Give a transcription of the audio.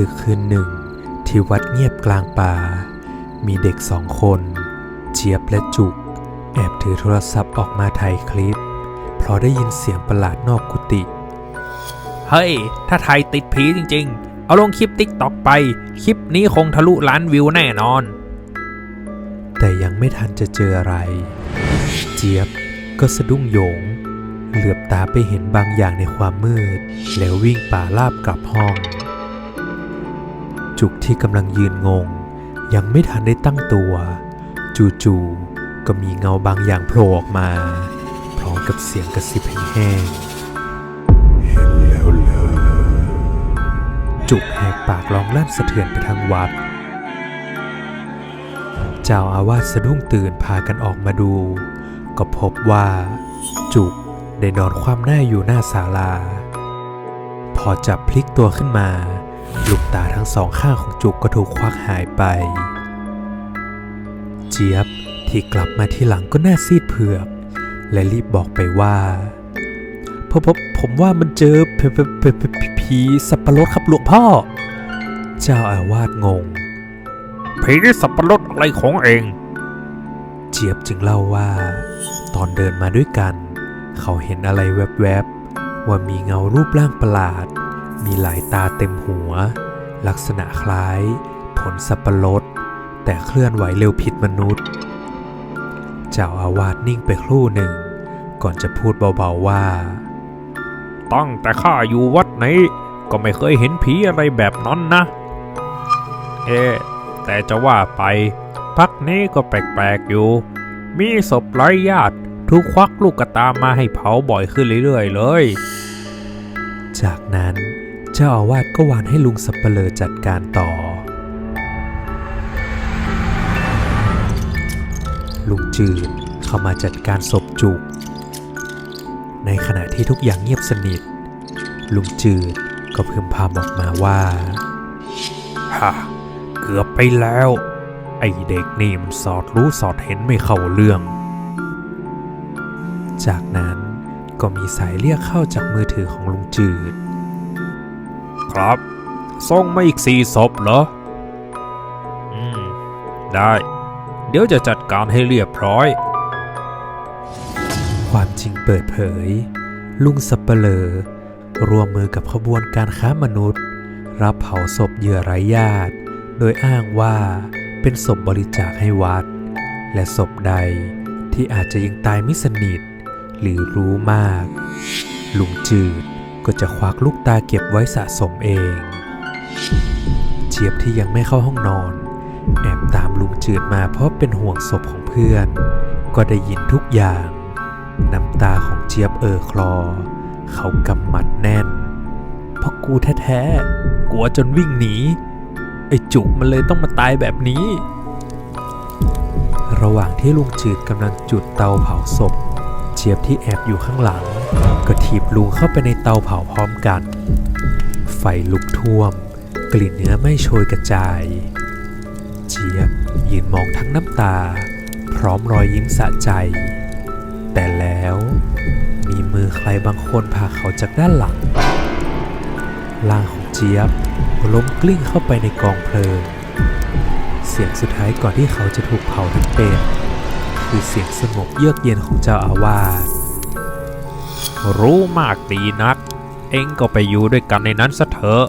ดึกคืนหนึ่ง ที่วัดเงียบกลางป่า มีเด็กสองคน เจี๊ยบและจุก แอบถือโทรศัพท์ออกมาถ่ายคลิป เพราะได้ยินเสียงประหลาดนอกกุฏิเฮ้ย ถ้าไทยติดผีจริง ๆ เอาลงคลิปติ๊กตอกไป คลิปนี้คงทะลุล้านวิวแน่นอน แต่ยังไม่ทันจะเจออะไร เจี๊ยบก็สะดุ้งโหยง เหลือบตาไปเห็นบางอย่างในความมืด แล้ววิ่งป่าลาบกลับห้อง จุกที่กำลังยืนงง ยังไม่ทันได้ตั้งตัว จู่ๆก็มีเงาบางอย่างโผล่ออกมา พร้อมกับเสียงกระซิบแห้งๆจุกแหกปากร้องลั่นสะเทือนไปทั้งวัด เจ้าอาวาสสะดุ้งตื่นพากันออกมาดู ก็พบว่า จุกได้นอนคว่ำหน้าอยู่หน้าศาลา พอจับพลิกตัวขึ้นมา ลูกตาทั้งสองข้างของจุกก็ถูกควักหายไป เจี๊ยบที่กลับมาที่หลังก็หน้าซีดเผือก และรีบบอกไปว่าพบผมผมว่ามันเจอเพเพเพเพเพผีสับปะรดครับหลวงพ่อ เจ้าอาวาสงงผีสับปะรดอะไรของเอง เจี๊ยบจึงเล่าว่า ตอนเดินมาด้วยกัน เขาเห็นอะไรแวบๆว่ามีเงารูปร่างประหลาด มีหลายตาเต็มหัว ลักษณะคล้าย ผลสับปะรด แต่เคลื่อนไหวเร็วผิดมนุษย์ เจ้าอาวาสนิ่งไปครู่หนึ่ง ก่อนจะพูดเบาๆว่า ตั้งแต่ข้าอยู่วัดนี้ก็ไม่เคยเห็นผีอะไรแบบนั้นนะ เอ๊แต่จะว่าไป พักนี้ก็แปลกๆอยู่ มีศพไร้ญาติถูกควักลูกกระตามาให้เผาบ่อยขึ้นเรื่อยๆเลย จากนั้น เจ้าอาวาสก็วานให้ลุงสับเปลอจัดการต่อ ลุงจืดเข้ามาจัดการศพจุก ในขณะที่ทุกอย่างเงียบสนิท ลุงจืดก็พึมพำออกมาว่าฮ่าเกือบไปแล้ว ไอเด็กนี่มันสอดรู้สอดเห็นไม่เข้าเรื่อง จากนั้นก็มีสายเรียกเข้าจากมือถือของลุงจืด ครับส่งมาอีกสี่ศพเหรอ อืม ได้ เดี๋ยวจะจัดการให้เรียบร้อย ความจริงเปิดเผย ลุงสับเปลอร่วมมือกับขบวนการค้ามนุษย์ รับเผาศพเหยื่อไร้ญาติ โดยอ้างว่าเป็นศพบริจาคให้วัด และศพใดที่อาจจะยังตายไม่สนิท หรือรู้มาก ลุงจืด ก็จะควักลูกตาเก็บไว้สะสมเอง เจี๊ยบที่ยังไม่เข้าห้องนอน แอบตามลุงจืดมาเพราะเป็นห่วงศพของเพื่อน ก็ได้ยินทุกอย่าง น้ำตาของเจี๊ยบเอ่อคลอ เขากำมัดแน่น เพราะกูแท้ๆ กลัวจนวิ่งหนี ไอ้จุกมันเลยต้องมาตายแบบนี้ ระหว่างที่ลุงจืดกำลังจุดเตาเผาศพ เจี๊ยบที่แอบอยู่ข้างหลัง ก็ถีบลุงเข้าไปในเตาเผาพร้อมกัน ไฟลุกท่วม กลิ่นเนื้อไม่โชยกระจาย เจี๊ยบยืนมองทั้งน้ำตา พร้อมรอยยิ้มสะใจ แต่แล้วมีมือใครบางคนพาเขาจากด้านหลังร่างของเจี๊ยบล้มกลิ้งเข้าไปในกองเพลิง เสียงสุดท้ายก่อนที่เขาจะถูกเผาทั้งเป็น คือเสียงสงบเยือกเย็นของเจ้าอาวาสรู้มากดีนัก เองก็ไปอยู่ด้วยกันในนั้นซะเถอะ